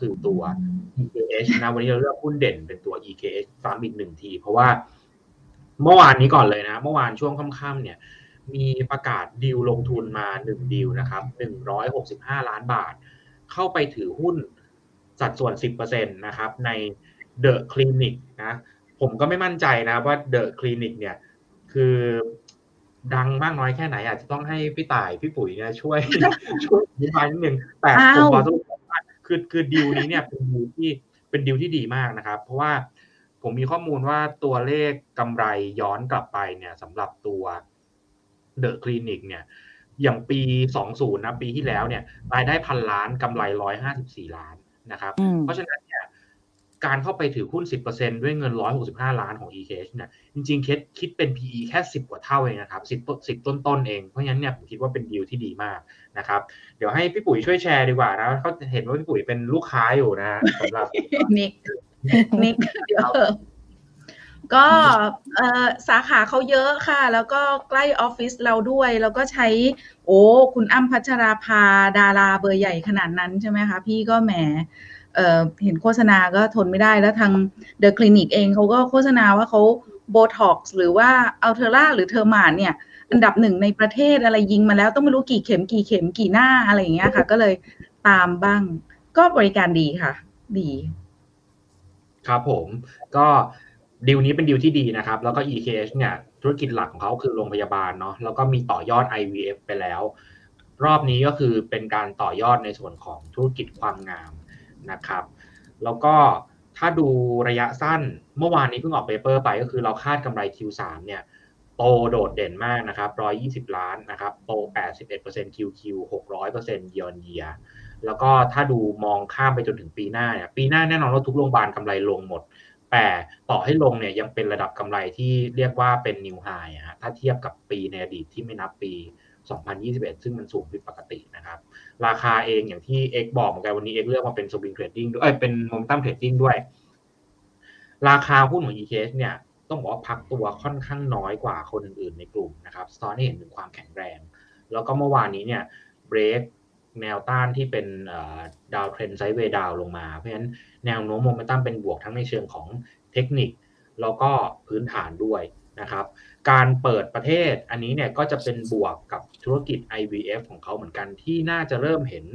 คือตัว EKH นะวันนี้เราเลือกหุ้นเด่นเป็นตัว EKH ซ้ำอีกหนึ่งที เพราะว่าเมื่อวานนี้ก่อนเลยนะ เมื่อวานช่วงค่ำๆเนี่ย มีประกาศดีลลงทุนมาหนึ่งดีลนะครับหนึ่งร้อยหกสิบห้าล้านบาท เข้าไปถือหุ้นสัดส่วนสิบเปอร์เซ็นตนะครับในเดอะคลินิกนะผมก็ไม่มั่นใจนะว่าเดอะคลินิกเนี่ย คือดังมากน้อยแค่ไหนอาจจะต้องให้พี่ต่ายพี่ปุ๋ยเนี่ยช่วยช่วยอธิบายนิดนึงแต่อ้าวผมขอสรุป คือคือดีลนี้เนี่ยเป็นดีลที่เป็นดีลที่ดีมากนะครับ เพราะว่าผมมีข้อมูลว่าตัวเลขกำไรย้อนกลับไปเนี่ยสำหรับตัวเดอะคลินิกเนี่ย อย่างปี 20 นะ ปีที่แล้วเนี่ยรายได้พันล้านกำไร 154 ล้านนะครับอืมเพราะฉะนั้นเนี่ย การเข้าไปถือหุ้น 10%ด้วยเงิน 165 ล้านของ EKH เนี่ยจริงๆคิดคิดเป็น PE แค่ 10 กว่าเท่าเองนะครับ10ต้น10ต้นต้นๆเอง เพราะฉะนั้นเนี่ยผมคิดว่าเป็นดีลที่ดีมากนะครับเดี๋ยวให้พี่ปุ๋ยช่วยแชร์ดีกว่านะเขาเห็นว่าพี่ปุ๋ยเป็นลูกค้าอยู่นะสำหรับนิกนิกเดี๋ยวก็เอ่อสาขาเขาเยอะค่ะ แล้วก็ใกล้ออฟฟิศเราด้วย แล้วก็ใช้ โอ้ คุณอ้ำพัชราภาดาราเบอร์ใหญ่ขนาดนั้นใช่ไหมคะ พี่ก็แหม เเห็นโฆษณาก็ทนไม่ได้แล้วทางเดอะคลินิกเองเขาก็โฆษณาว่าเขาโบท็อกซ์หรือว่าอัลเทอร่าหรือเทอร์มานเนี่ยอันดับหนึ่งในประเทศอะไรยิงมาแล้วต้องไม่รู้กี่เข็มกี่เข็มกี่หน้าอะไรอย่างเงี้ยค่ะ ก็เลยตามบ้าง ก็บริการดีค่ะ ดี ครับผม ก็ดีลนี้เป็นดีลที่ดีนะครับ แล้วก็ EKH เนี่ย ธุรกิจหลักของเขาคือโรงพยาบาลเนาะแล้วก็มีต่อยอด IVF ไปแล้ว รอบนี้ก็คือเป็นการต่อยอดในส่วนของธุรกิจความงาม นะครับ แล้วก็ถ้าดูระยะสั้นเมื่อวานนี้เพิ่งออกเปเปอร์ไปก็คือเราคาดกำไร Q3 เนี่ยโตโดดเด่นมากนะครับ 120 ล้านนะครับโต 81% QQ 600% year on year แล้วก็ถ้าดูมองข้ามไปจนถึงปีหน้าเนี่ยปีหน้าแน่นอนว่าทุกโรงพยาบาลกำไรลงหมด แต่ต่อให้ลงเนี่ยยังเป็นระดับกำไรที่เรียกว่าเป็นนิวไฮอะฮะถ้าเทียบกับปีในอดีตที่ไม่นับปี 2021 ซึ่งมันสูงผิดปกตินะครับ ราคาเองอย่างที่เอกบอกเหมือนกันวันนี้เอกเลือกมาเป็นสวิงเทรดดิ้งด้วยเป็นโมเมนตัมเทรดดิ้งด้วย ราคาหุ้นของ EKS เนี่ยต้องบอกว่าพักตัวค่อนข้างน้อยกว่าคนอื่นในกลุ่มนะครับซ้อนให้เห็นถึงความแข็งแรง แล้วก็เมื่อวานนี้เนี่ยเบรกแนวต้านที่เป็นดาวเทรนไซด์เวดาวลงมา เพราะฉะนั้นแนวโน้มโมเมนตัมเป็นบวกทั้งในเชิงของเทคนิค แล้วก็พื้นฐานด้วย นะครับ การเปิดประเทศอันนี้เนี่ยก็จะเป็นบวกกับธุรกิจ IVF ของเขาเหมือนกันที่น่าจะเริ่มเห็น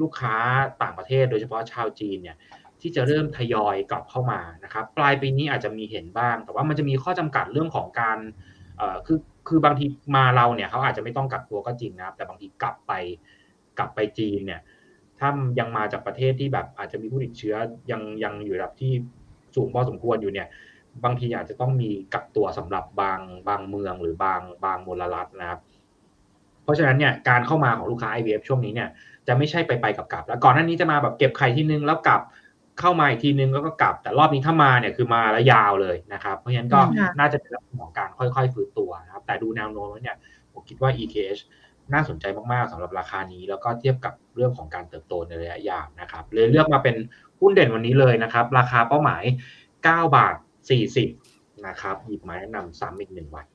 ลูกค้าต่างประเทศโดยเฉพาะชาวจีนเนี่ยที่จะเริ่มทยอยกลับเข้ามานะครับ ปลายปีนี้อาจจะมีเห็นบ้าง แต่ว่ามันจะมีข้อจำกัดเรื่องของการคือคือบางทีมาเราเนี่ยเขาอาจจะไม่ต้องกักตัวก็จริงนะครับ แต่บางทีกลับไปกลับไปจีนเนี่ยถ้ายังมาจากประเทศที่แบบอาจจะมีผู้ติดเชื้อยังยังอยู่ระดับที่สูงพอสมควรอยู่เนี่ย บางทีอาจจะต้องมีกักตัวสำหรับบางบางเมืองหรือบางบางมลรัฐนะครับ เพราะฉะนั้นเนี่ยการเข้ามาของลูกค้า IVF ช่วงนี้เนี่ยจะไม่ใช่ไปไปกับกลับ แล้วก่อนหน้านี้จะมาแบบเก็บไข่ทีนึงแล้วกลับเข้ามาอีกทีนึงแล้วก็กลับ แต่รอบนี้ถ้ามาเนี่ยคือมาแล้วยาวเลยนะครับ เพราะฉะนั้นก็ค่ะน่าจะเป็นเรื่องของการค่อยๆฟื้นตัวนะครับ แต่ดูแนวโน้มแล้วเนี่ยผมคิดว่า EKH น่าสนใจมากๆสำหรับราคานี้แล้วก็เทียบกับเรื่องของการเติบโตในระยะยาวนะครับเลยเลือกมาเป็นหุ้นเด่นวันนี้เลยนะครับ ราคาเป้าหมาย 9 บาท 40 นะครับ หยิบมาแนะนำซ้ำอีกหนึ่งวัน